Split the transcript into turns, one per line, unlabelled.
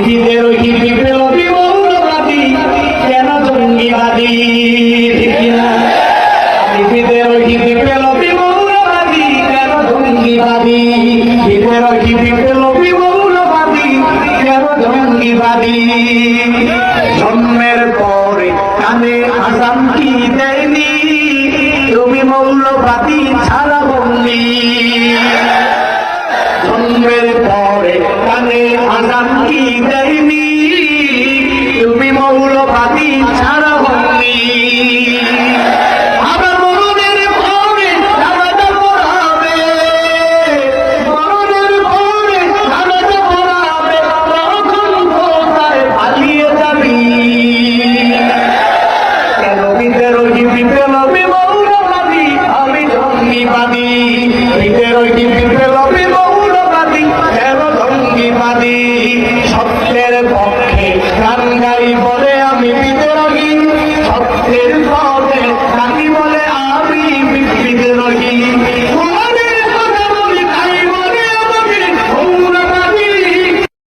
পৃথিবীর ওই বিপ্লব বিমৌলবাদী কেন জঙ্গিবাদী? ঠিক কিনা পৃথিবীর ওই বিপ্লব বিমৌলবাদী কেন জঙ্গিবাদী? পৃথিবীর ওই বিপ্লব বিমৌলবাদী কেন জঙ্গিবাদী? জন্মের পরে কানে আসাম কি দেয়নি? তুমি মৌলবাদী ছাড়া বন্দী মৌলবাদী ছাড়া বললি আবার মরণের পরে জানাজা পড়াবে। মরণের পরে জানাজা পড়াবে তখন কোথায় পালিয়ে যাবি। কেন বিদ্রোহী বিপ্লবী মৌলবাদী আমি জঙ্গিবাদী বিদ্রোহী বিপ্লবী লক্ষ্যে গান গাই বলে আমি বিতরণী